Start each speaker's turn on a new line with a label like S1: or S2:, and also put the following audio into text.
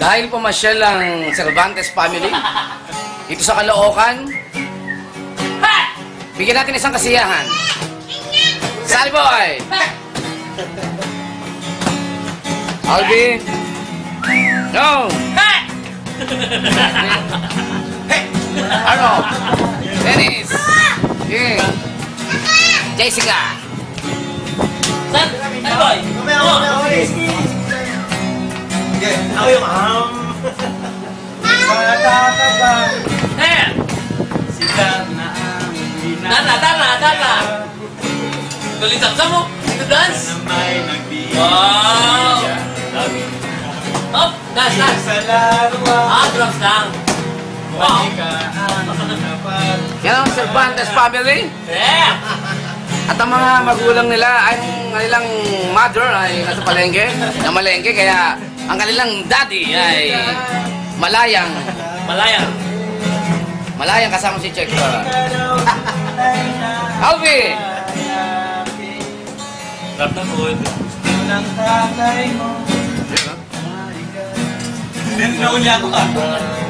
S1: Dahil pumasyal ang Cervantes family dito sa Caloocan, bigyan natin isang kasiyahan. Sally boy! Alvin! No! Arno! Dennis! Yeah. Jessica!
S2: Saan? Ano boy?
S3: Okay, ako yung um. Bata ka ba?
S2: Eh!
S3: Sikat na ang
S2: Dana, dana, dana! Tulisap sa mo! Ito dance!
S3: Na may nagbibigay.
S2: Wow! Up! Dance, dance!
S3: Sa.
S2: Ah, drums lang! Wow!
S3: Ka.
S1: Yan ang Cervantes family.
S2: Yeah!
S1: At ang mga magulang nila, ay ang kanilang mother ay nasa palengke, na malengke, kaya ang kanilang daddy ay malayang,
S2: Malaya!
S1: malayang kasama si Check. Alvin!
S2: Rap na po.
S3: Unang tatay mo. Nauna ako ah.